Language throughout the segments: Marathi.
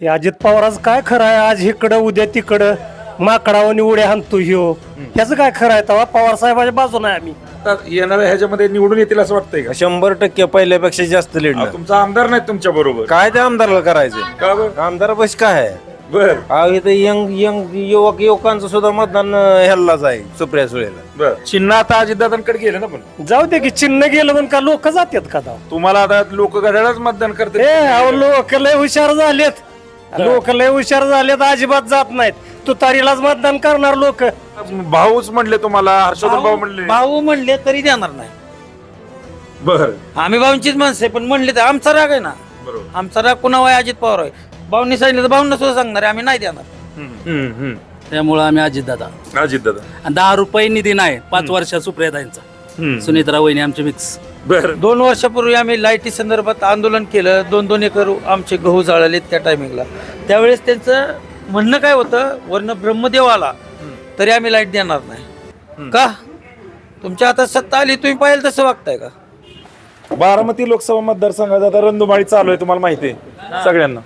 हे अजित पवाराचं काय खरं आहे? आज इकडं उद्या तिकडं माकडावानी उड्या हाणतो ह्यो. ह्याचं काय खरं आहे? तेव्हा पवार साहेबाच्या बाजूने आहे आम्ही. आता येणाऱ्या ह्याच्यामध्ये निवडून येतील असं वाटतंय का? शंभर टक्के पहिल्यापेक्षा जास्त लीड अहो, तुमचा आमदार नाही तुमच्या बरोबर. काय त्या आमदाराला करायचं? का बरं? आमदार बस काय आहे? बर. अहो इथं यंग यंग युवक युवकांचं सुद्धा मतदान अं, ह्यालाच आहे सुप्रिया सुळेला. बर. चिन्ह आता अजितदादांकडे गेलं ना पण. जाऊ दे की चिन्ह गेलं पण का लोक जातात का तेव्हा? तुम्हाला आता लोक घड्याळच मतदान ए करते अहो लोक लय हुशार झालेत. लोक लय हुशार झालेत अजिबात जात नाहीत. तुतारीलाच मतदान करणार लोक. भाऊच म्हणले तुम्हाला हर्षवर्धन भाऊ म्हणले. भाऊ म्हणले तरी देणार नाही. बर. आम्ही भाऊंचीच माणसं आहे पण म्हणले तर आमचा राग आहे ना. बरोबर. आमचा राग कुणावर आहे? अजित पवार आहे. भाऊंनी सांगितलं तर भाऊंना सुद्धा सांगणार आहे आम्ही नाही देणार. हम्म, हम्म. त्यामुळं आम्ही अजितदादा. अजितदादा. आणि दहा रुपये निधी नाही पाच वर्षात सुप्रियाताईंचा हम्म. सुनीत्रा वहिनी आमचे मिक्स. बर. दोन वर्षापूर्वी आम्ही लाईटी संदर्भात आंदोलन केलं. दोन दोन एकर आमचे गहू जाळले त्या टायमिंगला त्यावेळेस त्यांचं म्हणणं काय होतं? वरनं ब्रह्मदेव आला तरी आम्ही लाइट देणार नाही. का? तुमच्या हातात सत्ता आली तुम्ही पाहिजे तसं वागताय का? बारामती लोकसभा मतदारसंघात आता रंधुमाळी चालू आहे तुम्हाला माहिती आहे सगळ्यांना.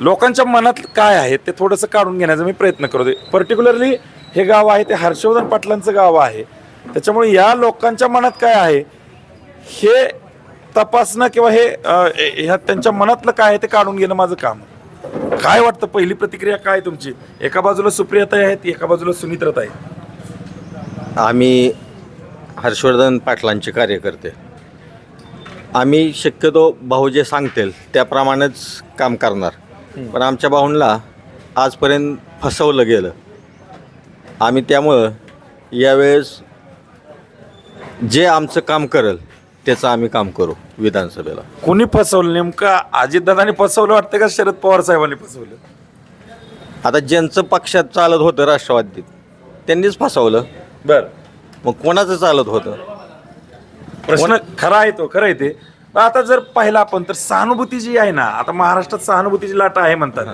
लोकांच्या मनात काय आहे ते थोडंसं काढून घेण्याचा मी प्रयत्न करतोय. पर्टिक्युलरली हे गाव आहे ते हर्षवर्धन पाटलांचं गाव आहे. त्याच्यामुळे या लोकांच्या मनात काय आहे हे तपासणं किंवा हे ह्या त्यांच्या मनातलं काय आहे ते काढून घेणं माझं काम. काय वाटतं? पहिली प्रतिक्रिया काय तुमची? एका बाजूला सुप्रियाताई आहेत एका बाजूला सुनित्रताई आम्ही हर्षवर्धन पाटलांचे कार्यकर्ते. आम्ही शक्यतो भाऊ जे सांगतील त्याप्रमाणेच काम करणार. पण आमच्या भाऊंना आजपर्यंत फसवलं गेलं. आम्ही त्यामुळं यावेळेस जे आमचं काम करेल त्याचं आम्ही काम करू विधानसभेला. कोणी फसवलं? नेमकं अजितदादांनी फसवलं वाटतं का शरद पवार साहेबांनी फसवलं? आता ज्यांचं पक्षात चालत होतं राष्ट्रवादीत त्यांनीच फसवलं. बर. मग कोणाचं चालत होतं? प्रश्न खरा आहे तो खरं आहे ते. पण आता जर पाहिलं आपण तर सहानुभूती जी आहे ना आता महाराष्ट्रात सहानुभूतीची लाट आहे म्हणतात.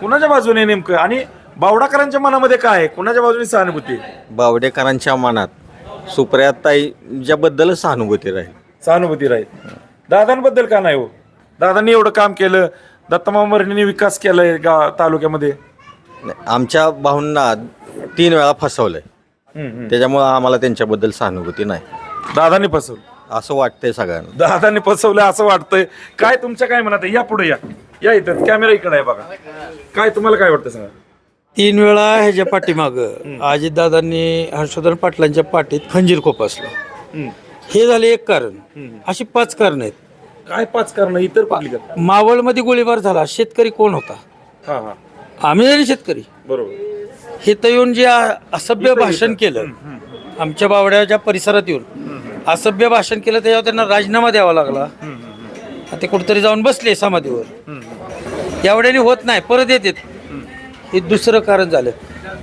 कुणाच्या बाजूने नेमकं? आणि बावडाकरांच्या मनामध्ये काय आहे? कुणाच्या बाजूने सहानुभूती आहे? बावडेकरांच्या मनात सुप्रियाताईच्याबद्दलच सहानुभूती राहील. सहानुभूती राहील. दादांबद्दल का नाही हो? दादांनी एवढं काम केलं दत्तमा मरणीने विकास केलाय गाव तालुक्यामध्ये. आमच्या भाऊंना तीन वेळा फसवलंय. त्याच्यामुळं आम्हाला त्यांच्याबद्दल सहानुभूती नाही. दादांनी फसवलं. असं वाटतंय सगळ्यांना. दादांनी फसवलं असं वाटतंय. काय तुमच्या काय आहे? या पुढे या. या इथं. कॅमेरा इकडे आहे बघा. काय तुम्हाला काय वाटतं सांगा? तीन वेळा ह्याच्या पाठीमाग अजितदादांनी हर्षवर्धन पाटलांच्या पाठीत खंजीर खोपसलं. हे झाले एक कारण. अशी पाच कारण आहेत. काय पाच कारण इतर कुठली मावळमध्ये गोळीबार झाला शेतकरी कोण होता? हा हा. आम्ही जरी शेतकरी. बरोबर. हे तर येऊन जे असभ्य भाषण केलं आमच्या बावड्याच्या परिसरात येऊन असभ्य भाषण केलं त्याच्यावर त्यांना राजीनामा द्यावा लागला. ते कुठेतरी जाऊन बसले समाधीवर. एवढ्याने होत नाही परत येतात. हे दुसरं कारण झालं.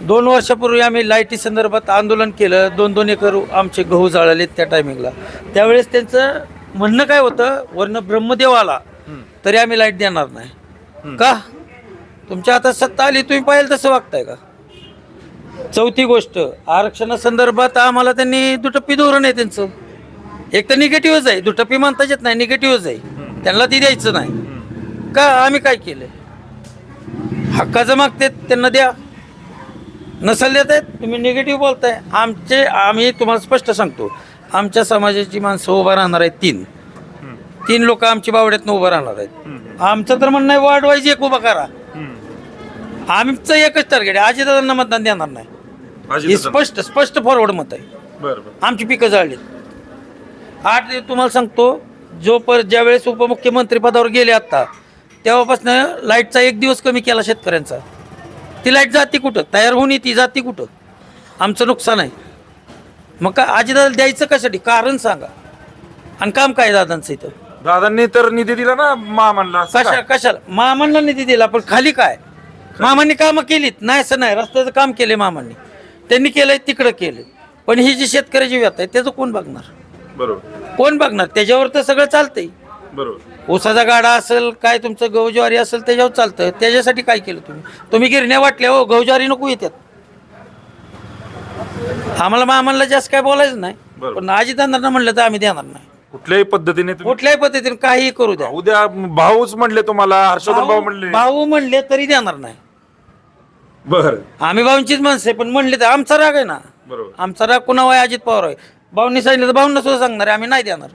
दोन वर्षापूर्वी आम्ही लाईटी संदर्भात आंदोलन केलं. दोन दोन एकर आमचे गहू जाळले त्या टायमिंगला त्यावेळेस त्यांचं म्हणणं काय होतं? वरनं ब्रह्मदेव आला. तरी आम्ही लाइट देणार नाही. का? तुमच्या हातात सत्ता आली तुम्ही पाहिजे तसं वागताय का? चौथी गोष्ट आरक्षणासंदर्भात आम्हाला त्यांनी दुटप्पी धोरण आहे त्यांचं. एक तर निगेटिव्हच आहे. दुटप्पी म्हणताच येत नाही निगेटिव्हच आहे. त्यांना ती द्यायचं नाही. का? आम्ही काय केलं हक्काचं मागते त्यांना द्या. नसेल देत आहेत? तुम्ही निगेटिव्ह बोलताय. आमचे आम्ही तुम्हाला स्पष्ट सांगतो. आमच्या समाजाची माणसं उभा राहणार आहेत तीन. तीन लोक आमची बावड्यातनं उभं राहणार आहेत. आमचं तर म्हणणं आहे वार्ड वाईज एक उभा करा. आमचं एकच टार्गेट आहे. अजितदादांना मतदान देणार नाही. हे. स्पष्ट स्पष्ट फॉरवर्ड मत आहे. आमची पिकं जाळलीत. आठ दिवस तुम्हाला सांगतो जो पर ज्यावेळेस उपमुख्यमंत्री पदावर गेले आत्ता तेव्हापासून लाईटचा एक दिवस कमी केला शेतकऱ्यांचा. ती लाइट जाती कुठं? तयार होऊन ती जाती कुठं? आमचं नुकसान आहे. मग काय अजितदादा द्यायचं कशासाठी? कारण सांगा. आणि काम काय दादांचं इथं? दादांनी तर निधी दिला ना मा म्हणला कशा कशाला? मामांना निधी दिला पण खाली काय? मामांनी कामं केलीत. नाही असं नाही रस्त्याचं काम केले मामांनी. त्यांनी केलंय तिकडं केलं पण ही जी शेतकऱ्याची व्यथा आहे त्याचं कोण बघणार? बरोबर. कोण बघणार? त्याच्यावर तर सगळं चालतंय. बरोबर. ऊसाचा गाडा असेल काय तुमचं गहू ज्वारी असेल त्याच्यावर चालतं त्याच्यासाठी काय केलं तुम्ही? तुम्ही गिरण्या वाटल्या हो गहू ज्वारी नको येतात आम्हाला मामाला जास्त काय बोलायचं नाही. पण आजी त्यांना म्हणलं तर आम्ही देणार नाही. कुठल्याही पद्धतीने तुम्ही कुठल्याही पद्धतीने काही करू द्या. उद्या भाऊच म्हणले तुम्हाला हर्षवर्धन भाऊ म्हणले. भाऊ म्हणले तरी देणार नाही. बर. आम्ही भाऊंचीच माणसं पण म्हणले तर आमचा राग आहे ना. बरोबर. आमचा राग कुणावर आहे? अजित पवार आहे. भाऊंनी सांगितलं तर भाऊंना सुद्धा सांगणार आम्ही नाही देणार.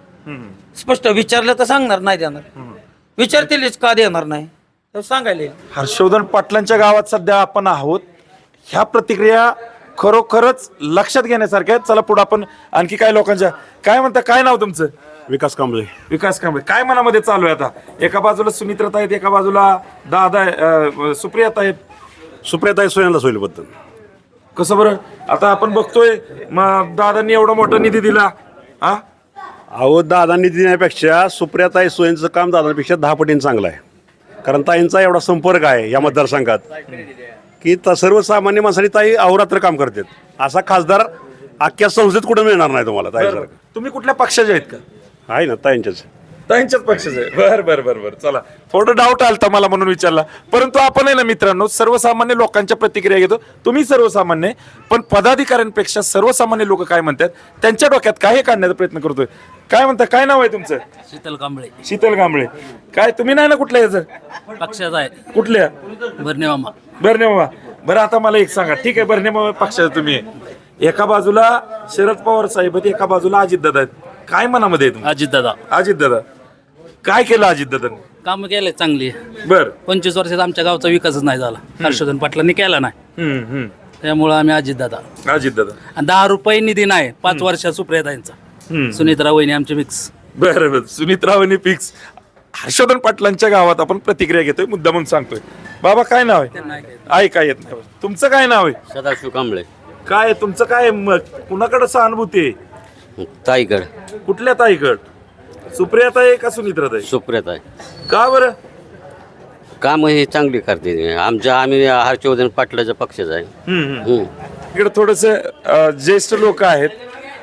स्पष्ट विचारलं तर सांगणार नाही देणार. विचारतीलच का देणार नाही तर सांगायला येईल. हर्षवर्धन पाटलांच्या गावात सध्या आपण आहोत. ह्या प्रतिक्रिया खरोखरच लक्षात घेण्यासारख्या आहेत. चला पुढे आपण आणखी काय लोकांच्या काय म्हणता काय नाव तुमचं? विकास कांबळे. विकास कांबळे. काय मनामध्ये चालू आहे आता? एका बाजूला सुमित्रता आहेत एका बाजूला दादा अं, सुप्रियाता आहेत. सुप्रियाताई सोयनला सोयीबद्दल. कसं बरं? आता आपण बघतोय मग दादांनी एवढा मोठा निधी दिला. हा अहो दादांनी देण्यापेक्षा सुप्रियाताई सोयींचं काम दादांपेक्षा दहा पटीने चांगलं आहे. कारण ताईंचा एवढा संपर्क आहे या मतदारसंघात. की त सर्वसामान्य माणसांनी ताई अहोरात्र काम करतात. असा खासदार अख्ख्या संसदेत कुठं मिळणार नाही तुम्हाला ताईसारखं तुम्ही कुठल्या पक्षाचे आहेत का? आहे ना ताईंच्याच त्यांच्याच पक्षाचे आहे. बर बर बर बर. चला. थोडं डाऊट आलता मला म्हणून विचारला. परंतु आपण आहे ना मित्रांनो सर्वसामान्य लोकांच्या प्रतिक्रिया घेतो. तुम्ही सर्वसामान्य पण पदाधिकाऱ्यांपेक्षा सर्वसामान्य लोक काय म्हणतात? त्यांच्या डोक्यात काय हे काढण्याचा प्रयत्न करतोय? काय म्हणता? काय नाव आहे तुमचं? शीतल कांबळे. शीतल गांबळे काय तुम्ही नाही ना कुठल्या याचं? पक्षाचा आहे. कुठल्या? भरणे मामा. बरणे मामा. बरं आता मला एक सांगा. ठीक आहे बरणे मामा पक्षाचं तुम्ही. आहे. एका बाजूला शरद पवार साहेब आहेत एका बाजूला अजितदादा आहेत. काय मनामध्ये आहे अजित दादा अजितदादा. काय केलं अजितदादांनी काम केले चांगली. बर. पंचवीस वर्षात आमच्या गावचा विकासच नाही झाला. हर्षवर्धन पाटलांनी केला नाही. हम्म हम्म. त्यामुळं आम्ही अजित दादा. अजित दादा. दहा रुपये निधी नाही पाच वर्षात सुप्रियाताईंचा सुनीत्रा वहिनी आमचे मिक्स बरं बरं. सुमित्रावनी फिक्स हर्षवर्धन पाटलांच्या गावात आपण प्रतिक्रिया घेतोय मुद्दा म्हणून सांगतोय. बाबा काय नाव आहे? आई काय येत नाही. तुमचं काय नाव आहे? सदाशिव कांबळे. काय आहे? तुमचं काय मत? कुणाकडे सहानुभूती आहे? ताईगड. कुठल्या ताईकड सुप्रियाता आहे का सुनित्रात आहे सुप्रियात आहे का बरं? काम हे चांगली करते. आमच्या आम्ही हर्षवर्धन पाटलाच्या पक्षाचा आहे. हम्म. इकडे थोडस ज्येष्ठ लोक आहेत.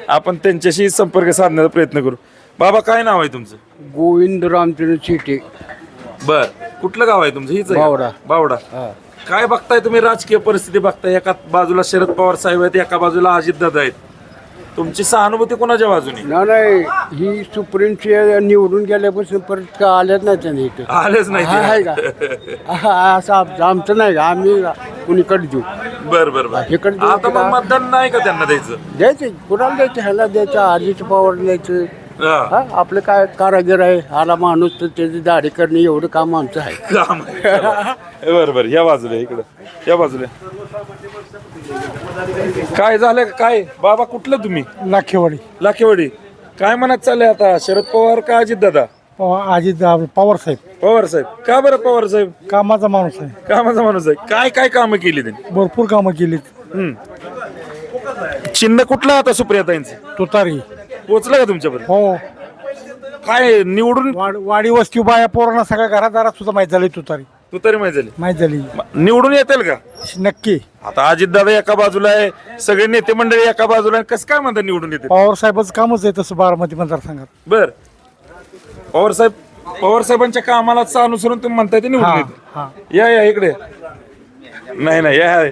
आपण त्यांच्याशी संपर्क साधण्याचा प्रयत्न करू. बाबा काय नाव आहे तुमचं? गोविंद रामचंद्र चिटे बर. कुठलं गाव आहे तुमचं? हीच आहे का? बावडा. बावडा. काय बघताय तुम्ही? राजकीय परिस्थिती बघताय. एका बाजूला शरद पवार साहेब आहेत एका बाजूला अजितदादा आहेत. तुमची सहानुभूती कोणाच्या बाजूनी? ना नाही ही सुप्रीमची निवडून गेल्यापासून परत का आल्याच नाही त्याने इथं. आलेच नाही हा, आहे का? हा, असं आमचं आमचं नाही का आम्ही कुणीकडे देऊ. बर बर बर. इकडे देऊ आता? मग मतदान नाही का त्यांना द्यायचं? द्यायचे कुणाला द्यायचं? ह्याला द्यायचं अजित पवार द्यायचं. हा, आपलं काय कारागीर आहे आला माणूस तर त्याची दाढी करणे एवढं काम आमचं आहे. काम आहे. चला. बर बर या बाजूला इकडं. या बाजूला. काय झालं काय? बाबा कुठलं तुम्ही? लाखेवाडी लाखेवाडी काय म्हणत चाललंय आता? शरद पवार का अजित दादा? अजित पवार साहेब. पवार साहेब. का बरं पवार साहेब? कामाचा माणूस आहे. कामाचा माणूस आहे. काय काय कामं केली त्यांनी? भरपूर कामं केलीत. हम्म. चिन्ह कुठलं आता सुप्रियाताईंचं? तुतारी. पोचलं का तुमच्यापर्यंत? हो. काय निवडून वाड वाडी वस्ती बाया पोरांना सगळ्या घरात दारात सुद्धा माहीत झाली तुतारी तू तरी माहिती झाली. माहीत झाली. निवडून येतील का? नक्की. आता अजित दादा एका बाजूला आहे सगळे नेते मंडळी एका बाजूला आहे कसं काय म्हणतात निवडून येते पवार साहेबाचं कामच आहे तसं बारामती मतदारसंघात. बर. पवार साहेब पवार साहेबांच्या कामाला अनुसरून तुम्ही म्हणताय ते निवडून हा येते या या इकडे. नाही नाही या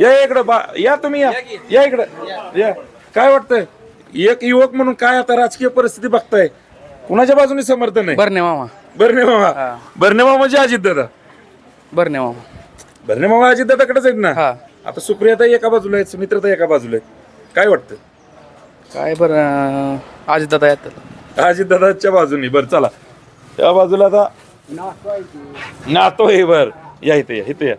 या इकडे बा या तुम्ही या. या इकडे. या. काय वाटतंय? एक युवक म्हणून काय आता राजकीय परिस्थिती बघताय? कुणाच्या बाजूने समर्थन आहे बरणे मामा. बर्ने मामा? बर्ने मामा म्हणजे अजित दादा? बरणे मामा. बर्ने मामा अजित दादाकडेच आहेत ना? हा. आता सुप्रियाता एका बाजूला आहेत सुमित्रता एका बाजूला आहेत. काय वाटतं? काय बरं अजित दादा येतात अजित दादाच्या बाजूनी. बर चला. त्या बाजूला आता नातो आहे बर. या इथे या इथे या.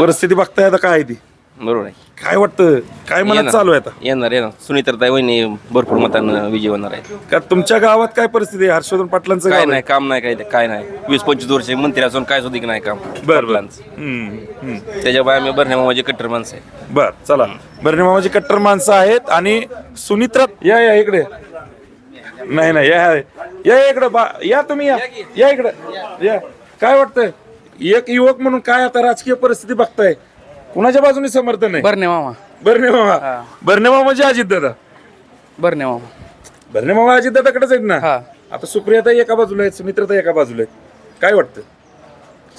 परिस्थिती बघताय आता काय आहे ती. बरोबर आहे. काय वाटतं? काय मनात चालू आहे आता? येणार येणार. सुनीत्रताई वहिनी भरपूर मतांना विजय होणार आहे का तुमच्या गावात काय परिस्थिती आहे? हर्षवर्धन पाटलांचं काय गाव नाही काम नाही काय काय नाही. वीस पंचवीस वर्ष मंत्री असून काय सुद्धा नाही काम. बर बर. पाटलांचं. हम्म, हम्म. त्याच्यामुळे आम्ही बरणे मामाचे कट्टर माणसं आहे. बर चला. बर्णे मामाची कट्टर माणसं आहेत आणि सुनित्रा या या इकडे. नाही नाही या या इकडे बा या तुम्ही या. या इकडे. या. काय वाटतंय? एक युवक म्हणून काय आता राजकीय परिस्थिती बघताय? कुणाच्या बाजूने समर्थन आहे? बरणे मामा. बर्णे मामा. बर्णे मामा म्हणजे अजित दादा. बरणे मामा. बर्णे मामा अजित दादाकडेच आहेत ना? हा. आता सुप्रियाता एका बाजूला आहेत सुमित्रता एका बाजूला आहेत. काय वाटतं?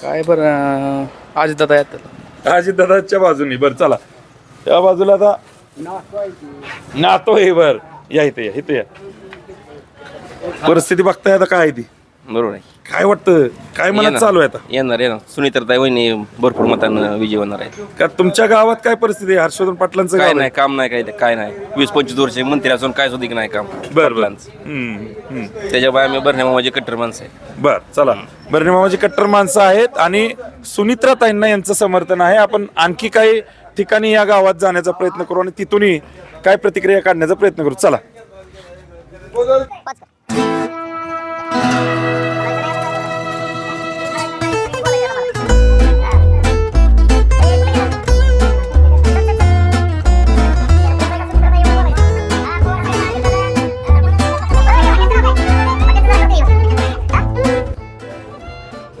काय बरं अजित दादा येतात. अजित दादाच्या बाजूनी. बर चला. त्या बाजूला आता नातो आहे बर. या इथे या इथे या. परिस्थिती बघताय आता काय आहे ती? बरोबर आहे. काय वाटतं? काय मनात. चालू आहे आता? येणार येणार. सुनीत्रताई वहिनी भरपूर मतांना विजय होणार आहे का तुमच्या गावात काय परिस्थिती आहे? हर्षवर्धन पाटलांचं काय गाव नाही काम नाही काय काय नाही. वीस पंचवीस वर्ष मंत्री असून काय सुद्धा नाही काम. बर बर. पाटलांचं. त्याच्यामुळे आम्ही बरण्या मामाचे कट्टर माणसं आहे बर चला. बर्णे मामाची कट्टर माणसं आहेत आणि सुनित्राताईंना यांचं समर्थन आहे. आपण आणखी काही ठिकाणी या गावात जाण्याचा प्रयत्न करू आणि तिथूनही काय प्रतिक्रिया काढण्याचा प्रयत्न करू. चला.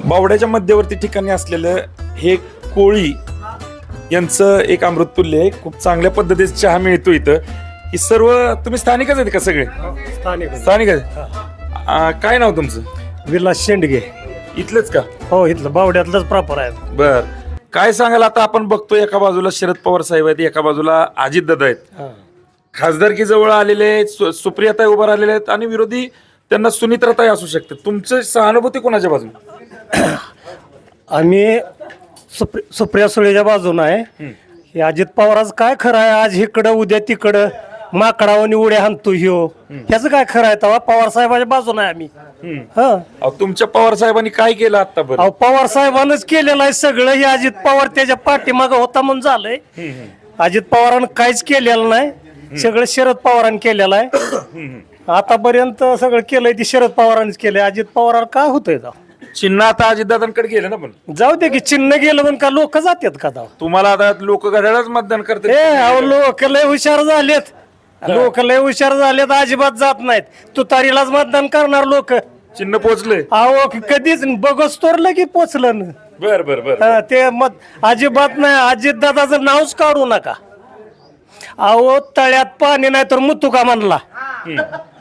बावड्याच्या मध्यवर्ती ठिकाणी असलेलं हे कोळी यांचं एक अमृततुल्य आहे. खूप चांगल्या पद्धतीचा चहा मिळतो इथं. ही सर्व तुम्ही स्थानिकच आहेत का सगळे? स्थानिक स्थानिक आहेत? आ, काय नाव तुमचं? विलास शेंडगे. इथलंच का? हो इथलं. बावड्यातलंच प्रॉपर आहे बर. काय सांगाल आता आपण बघतो एका बाजूला शरद पवार साहेब आहेत एका बाजूला अजित दादा आहेत. खासदारकी जवळ आलेले आहेत सु- सुप्रियाताई उभा राहिलेले आहेत आणि विरोधी त्यांना सुनित्राताई असू शकते तुमचं सहानुभूती कोणाच्या बाजूने? आम्ही सुप्रि सुप्रिया सुळेच्या बाजून आहे. हे अजित पवाराच काय खरं आहे? आज इकडं उद्या तिकडं माकडावानी उड्या हाणतो ह्यो. ह्याचं काय खरं आहे? तेव्हा पवार साहेबाच्या बाजून आहे आम्ही. हा. अहो, तुमच्या पवार साहेबांनी काय केलं आतापर्यंत अहो पवार साहेबांनाच केलेलं आहे सगळं. हे अजित पवार त्याच्या पाठीमाग होता म्हणून झालंय. अजित पवारानं काहीच केलेलं नाही. सगळं शरद पवारांनी केलेलं आहे. आतापर्यंत सगळं केलंय ते शरद पवारांनीच केलंय. अजित पवार काय होतंय जाऊ? चिन्ह आता अजितदादांकडे गेलं ना पण. जाऊ दे की चिन्ह गेलं पण का लोक जातात का जाऊ तुम्हाला आता लोक घड्याळच मतदान ए करतात अहो लोक लय हुशार झालेत. लोक लय हुशार झालेत अजिबात जात नाहीत. तुतारीलाच मतदान करणार लोक. चिन्ह पोचले अहो कधीच बघच तोरलं की पोचलं ना. बर बर बर हा, ते मत अजिबात नाही. अजित दादाचं नावच काढू नका. अहो तळ्यात पाणी नाही तर मुतू का म्हणला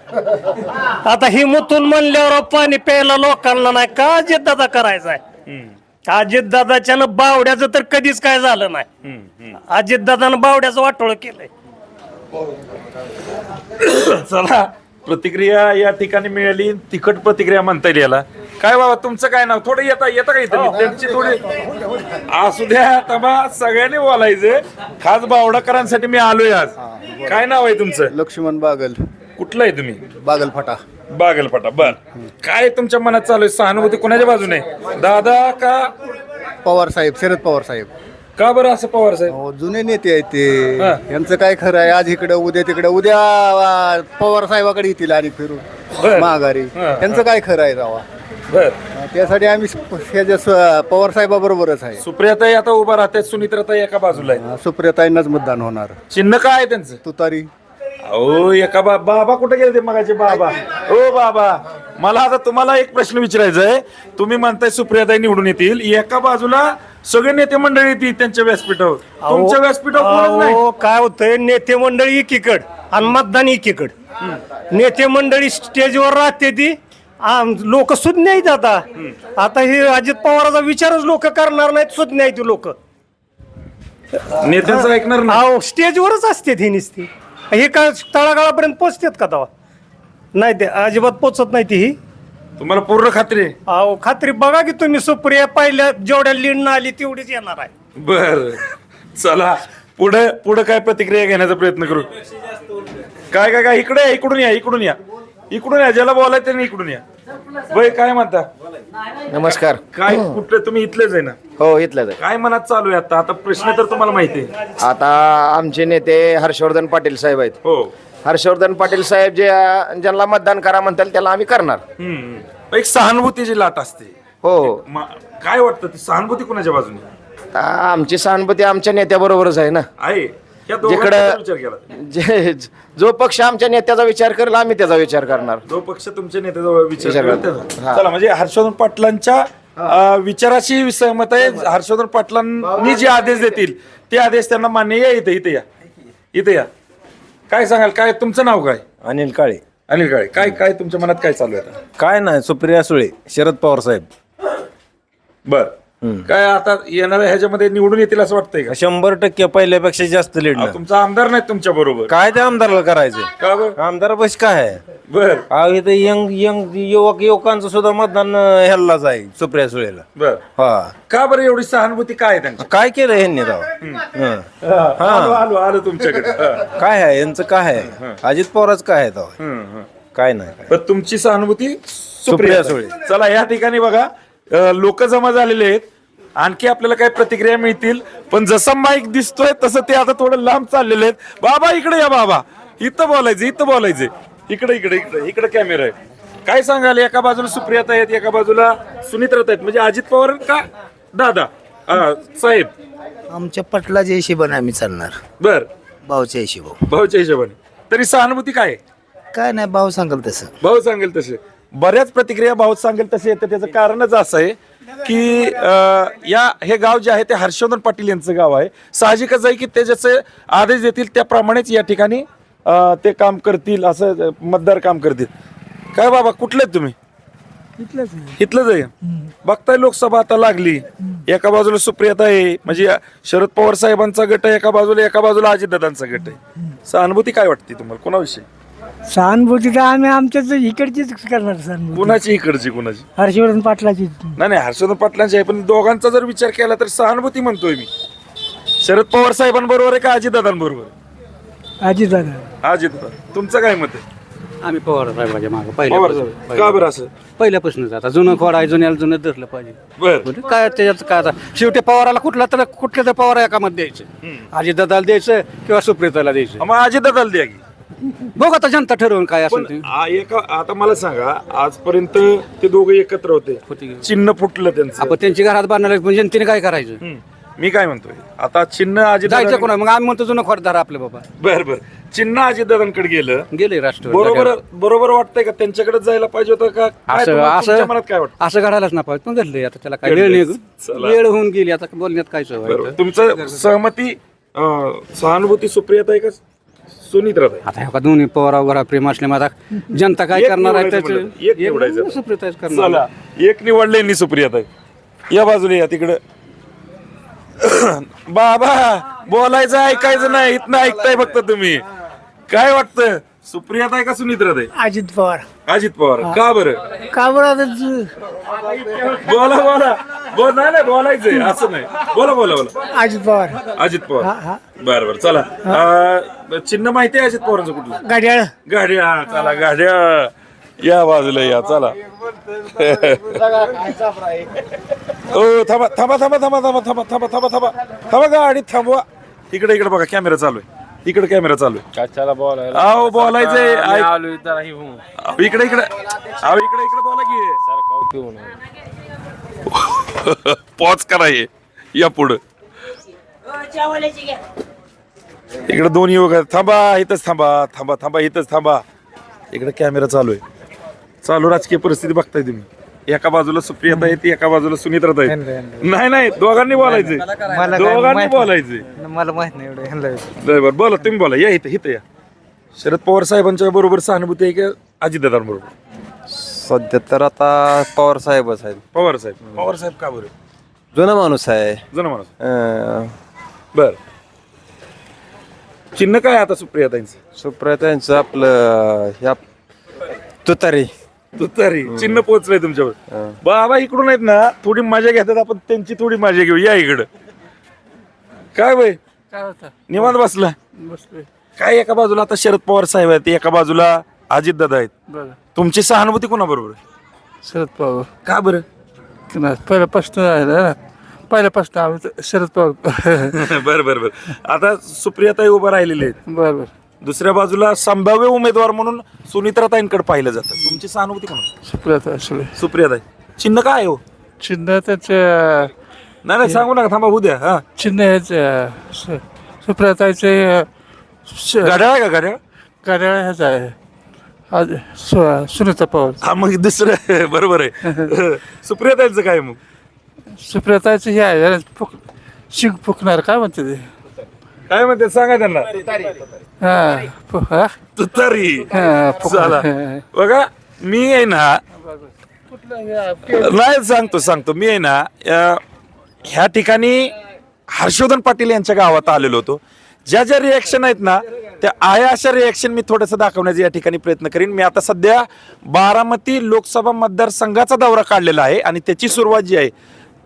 आता ही मुतून म्हणल्यावर पाणी प्यायला लोकांना नाही का अजित दादा करायचा आहे अजित दादाच्या बावड्याचं तर कधीच काय झालं नाही. अजित दादानं बावड्याचं वाटोळ केलंय. चला प्रतिक्रिया या ठिकाणी मिळाली. तिखट प्रतिक्रिया म्हणता येईल याला. काय बाबा तुमचं काय नाव? थोडं येता येतं का इथं? त्यांची थोडी असू द्या तबा सगळ्यांनी बोलायचं. खास बावडाकरांसाठी मी आलोय आज. काय नाव आहे तुमचं? लक्ष्मण बागल. कुठलं आहे तुम्ही? बागल फाटा बागलपाटा बर. काय तुमच्या मनात चालू आहे? सहानुभूती कोणाच्या बाजूने? दादा का? पवार साहेब शरद पवार साहेब. का बरं असं पवार साहेब? अहो, जुने नेते आहेत ते. हा. यांचं काय खरं आहे? आज इकडं उद्या तिकडं. उद्या आ, पवार साहेबाकडे येतील आणि बर. फिरून महागारी हा, यांचं काय खरं आहे रावा? बर. त्यासाठी आम्ही ह्याच्या स- पवार साहेबाबरोबरच आहे. सुप्रियाताई आता उभा राहतात सुनित्राताई एका बाजूला आहे सुप्रियाताईंनाच मतदान होणार. चिन्ह काय आहे त्यांचं? तुतारी. अहो एका बा बाबा कुठे गेले ते मगाचे बाबा? ओ बाबा मला आता तुम्हाला एक प्रश्न विचारायचा आहे तुम्ही म्हणताय सुप्रियाताई निवडून येतील. एका बाजूला सगळे नेते मंडळी येतील त्यांच्या व्यासपीठावर. तुमच्या व्यासपीठावर कोणच नाही. अहो, काय होतंय? नेते मंडळी एकीकड आणि मतदान एकीकड. नेते मंडळी स्टेजवर राहते ती. लोक सुज्ञ आहेत आता. आता हे अजित पवाराचा विचारच लोक करणार नाहीत सुज्ञ आहेत लोक. नेत्यांचं ऐकणार नाही. अहो स्टेजवरच असते ही नुसती. हे काय तळागाळापर्यंत पोचतात का तेव्हा? नाही ते अजिबात पोचत नाही ती ही. तुम्हाला पूर्ण खात्री आहे? अहो खात्री बघा की तुम्ही सुप्रिया पहिल्या जेवढ्या लीड आली तेवढीच येणार आहे. बर. चला पुढे पुढे काय प्रतिक्रिया घेण्याचा प्रयत्न करू? काय काय काय? इकडे या, इकडून या इकडून या. इकडून या ज्याला बोलायचं त्यांनी इकडून या. वय काय म्हणता? नमस्कार. काय कुठलं तुम्ही इथलेच आहे ना? हो इथलं काय मनात चालू आहे आता? आता प्रश्न तर तुम्हाला माहिती आहे. आता आमचे नेते हर्षवर्धन पाटील साहेब आहेत. हो. हर्षवर्धन पाटील साहेब जे ज्यांना मतदान करा म्हणतील त्याला आम्ही करणार. हम्म. एक सहानुभूतीची लाट असते. हो. म- काय वाटतं ती? सहानुभूती कोणाच्या बाजूने? आमची सहानुभूती आमच्या नेत्याबरोबरच आहे ना. आहे. या दोघांचा जिकडं- विचार केला जे जो पक्ष आमच्या नेत्याचा विचार करेल आम्ही त्याचा विचार करणार. जो पक्ष तुमच्या नेत्याजवळ विचार विचार करेल करतो. त्याचा. हा. चला म्हणजे हर्षवर्धन पाटलांच्या अं, विचाराशी सहमत आहे. हर्षवर्धन पाटलांनी जे आदेश देतील ते आदेश त्यांना मान्य या इथे इथे या. इथे या. काय सांगाल? काय तुमचं नाव काय? अनिल काळे. अनिल काळे. काय काय तुमच्या मनात काय चालू आहे आता? काय नाही सुप्रिया सुळे शरद पवार साहेब. बर. काय आता येणाऱ्या ह्याच्यामध्ये निवडून येतील असं वाटतंय का? शंभर टक्के पहिल्यापेक्षा जास्त लीड अहो, तुमचा आमदार नाही तुमच्या बरोबर. काय त्या आमदाराला करायचं? का बरं? आमदार बस काय आहे? बर. अहो इथं यंग यंग युवक युवकांचं सुद्धा मतदान अं, ह्यालाच आहे सुप्रिया सुळेला. बर. हा. का बरं एवढी सहानुभूती काय आहे त्यांची? काय केलं ह्यांनी राव? हं. आलो आलो आलो तुमच्याकडे. हा. काय आहे? यांचं काय आहे? अजित पवारच काय आहे. काय नाही काय पण तुमची सहानुभूती सुप्रिया. सुळे. चला या ठिकाणी बघा. लोक जमा झालेले आहेत. आणखी आपल्याला काही प्रतिक्रिया मिळतील. पण जसं माईक दिसतोय तसं ते आता थोडं लांब चाललेले आहेत. बाबा इकडे या बाबा. इथं बोलायचं इथं बोलायचं. इकडे इकडे इकडे इकडे कॅमेरा आहे. काय सांगाल? एका बाजूला सुप्रियाता आहेत एका बाजूला सुनित्रता आहेत. म्हणजे अजित पवार का? दादा साहेब. आमच्या पटलाच्या हिशेबाने आम्ही चालणार. बर. भाऊच्या हिशोबावर भाऊच्या हिशोबाने. तरी सहानुभूती काय? आहे? काय नाही भाऊ सांगाल तसं. भाऊ सांगेल तसे. बऱ्याच प्रतिक्रिया भाऊ सांगेल तसे येते. त्याचं कारणच असं आहे की अं, या हे गाव जे आहे ते हर्षवर्धन पाटील यांचं गाव आहे. साहजिकच आहे की ते जसे आदेश देतील त्याप्रमाणेच या ठिकाणी अं, ते काम करतील असं अं, मतदार काम करतील. काय बाबा कुठले आहेत तुम्ही? इथलंच आहे? बघताय लोकसभा आता लागली. एका बाजूला सुप्रियाता आहे म्हणजे शरद पवार साहेबांचा गट आहे एका बाजूला एका बाजूला अजितदादांचा गट आहे. सहानुभूती काय वाटते तुम्हाला? कोणाविषयी? सहानुभूती तर आम्ही आमच्याच इकडचीच करणार सहानुभूती. कुणाची इकडची कुणाची? हर्षवर्धन पाटलाची. नाही नाही हर्षवर्धन पाटलांची आहे पण दोघांचा जर विचार केला तर सहानुभूती म्हणतोय मी. शरद पवार साहेबांबरोबर आहे का अजितदादांबरोबर? अजित दादा अजित तुमचं काय मत आहे? आम्ही पवार साहेबाच्या मागं पवार साहेब. का बरं असं? पहिल्यापासूनच. आता जुनं खोड आहे जुन्याला जुनं धरलं पाहिजे. बर. म्हणजे काय त्याच्यात काय आता? शेवटी पवाराला कुठला तर कुठल्या तर पवार एकामध्ये द्यायचं. आजी दादाला द्यायचं किंवा सुप्रियताला द्यायचं. मग अजितदादाला द्या की. बघ आता जनता ठरवून काय असेल पण ते. आ- एका आता मला सांगा आजपर्यंत ते दोघे एकत्र होते. होती. चिन्ह फुटलं त्यांचं. आपण त्यांची घरात पण जनतेने काय करायचं. मी काय म्हणतोय? आता चिन्ह अजित जायचं कोणा मग आम्ही म्हणतो जुनं खोडदार आपले बाबा. बर बर. चिन्ह अजितदादांकडे गेलं. गेले राष्ट्रवादी बरोबर बरोबर वाटतंय का? त्यांच्याकडे जायला पाहिजे होतं का? काय असं तुम्हाला- तुमच्या असं मनात काय वाटतं? असं घडायलाच ना पाहिजे. पण घडलंय आता त्याला काय घडलंय. वेळ नाही चला. वेळ होऊन गेली. आता बोलण्यात काय बरोबर. तुमचं सहमती अं, सहानुभूती सुप्रियता आहे का सुनीत्रता आहे आता ह्या दोन्ही पवारावर प्रेम असले आता जनता काय एक करणार आहे निवडायचं त्याचं? म्हणलं. एक निवडायचं. सुप्रियताच करणार चला एक निवडले नि सुप्रियाता आहे या बाजूला या तिकडं. बाबा बोलायचं ऐकायचं नाही इथनं ऐकताय फक्त तुम्ही. काय वाटतं? सुप्रियाता आहे का सुनित्रता आहे? अजित पवार. अजित पवार. का बरं? का बरं आता तू- बोला बोला. बोल नाही नाही बोलायचंय. असं नाही. बोला बोला बोला. अजित पवार. अजित पवार. बर बर. चला. अं, चिन्ह माहिती आहे अजित पवारांचं कुठलं? गाड्याळ गाड्या चला गाड्या या बाजूला या चला. ओ थांबा थांबा थांबा थांबा थांबा थांबा थांबा थांबा थांबा. थांबा गाडी थांबवा. इकडे इकडे बघा कॅमेरा चालू आहे. इकडे कॅमेरा चालू आहे. कशाला बोलायला? अहो बोलायचंय ऐक- आलो इथं ही होऊन अहो, इकडे इकडे अहो इकडे इकडे बोला की. सारखं पिऊन पॉज करा हे. या पुढं. इकडे दोन युवक आहेत. थांबा इथंच थांबा थांबा थांबा इथंच थांबा. इकडे कॅमेरा चालू आहे. चालू राजकीय परिस्थिती बघताय तुम्ही. एका बाजूला सुप्रियता आहे ती एका बाजूला सुनित्रता आहे नाही नाही दोघांनी बोलायचे दोघांनी बोलायचे मला माहीत नाही एवढं बरोबर बोला तुम्ही बोला या इथं इथं या. शरद पवार साहेबांच्या बरोबर सहानुभूती आहे का अजितदादांबरोबर सध्या तर आता पवार साहेबच आहेत. पवार साहेब पवार साहेब का बरं? जुना माणूस आहे. जुना माणूस. अं, बर. चिन्ह काय आता सुप्रियाताईंचं? सुप्रिया यांचं आपलं ह्या तुतारी. तुतारी चिन्ह पोहोचलंय तुमच्यावर. बाबा इकडून आहेत ना थोडी मजा घेतात आपण त्यांची थोडी मजा घेऊ. या इकडं. काय वय? निवांत बसला? काय एका बाजूला आता शरद पवार साहेब आहेत एका बाजूला अजित दादा आहेत. तुमची सहानुभूती कोणाबरोबर आहे? शरद पवार. का बरं? पहिल्यापासून आहे ना? पहिल्यापासून आम्ही शरद पवार. बरं बरं बरं. आता सुप्रियाताई उभं राहिलेले आहेत. बरं बरं. दुसऱ्या बाजूला संभाव्य उमेदवार म्हणून सुनित्राताईंकडे पाहिलं जातं. तुमची सहानुभूती कोण सुप्रियात असले सुप्रियाताई. चिन्ह काय आहे हो? चिन्ह त्याचे नाही नाही सांगू नका थांबा उद्या हा. चिन्ह गाड्या आहे का गाड्या कार्यालय ह्याच आहे. आज सु- सुनीता पवार. हा मग दुसरं बरोबर आहे. सुप्रियाताईंचं काय मग? सुप्रियाताईचं हे आहे फुक शिग फुकणार काय म्हणते ते? काय म्हणते सांगा त्यांना. हा फु- हा? तुतारी. हा, बघा मी आहे ना नाही सांगतो सांगतो. मी आहे ना अं, ह्या ठिकाणी हर्षवर्धन पाटील यांच्या गावात आलेलो होतो. ज्या ज्या रिॲक्शन आहेत ना त्या आया अशा रिॲक्शन मी थोडंसं दाखवण्याचा या ठिकाणी प्रयत्न करीन. मी आता सध्या बारामती लोकसभा मतदारसंघाचा दौरा काढलेला आहे आणि त्याची सुरुवात जी आहे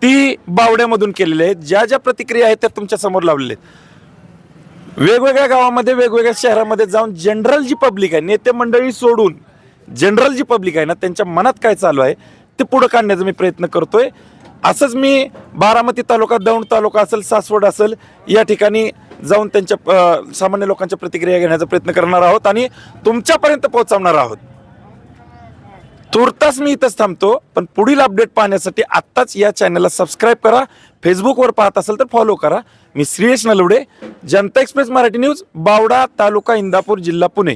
ती बावड्यामधून केलेली आहे. ज्या ज्या प्रतिक्रिया आहेत त्या तुमच्यासमोर लावलेल्या आहेत. वेगवेगळ्या गावामध्ये वेगवेगळ्या शहरामध्ये जाऊन जनरल जी पब्लिक आहे नेते मंडळी सोडून जनरल जी पब्लिक आहे ना त्यांच्या मनात काय चालू आहे ते पुढं काढण्याचा मी प्रयत्न करतोय. असंच मी बारामती तालुका दौंड तालुका असेल सासवड असेल या ठिकाणी जाऊन त्यांच्या सामान्य लोकांच्या प्रतिक्रिया घेण्याचा प्रयत्न करणार आहोत आणि तुमच्यापर्यंत पोहोचवणार आहोत. तुर्तास मी इथंच थांबतो पण पुढील अपडेट पाहण्यासाठी आत्ताच या चॅनलला सबस्क्राईब करा फेसबुकवर पाहत असेल तर फॉलो करा. मी श्रीयश नलवडे जनता एक्सप्रेस मराठी न्यूज बावडा तालुका इंदापूर जिल्हा पुणे.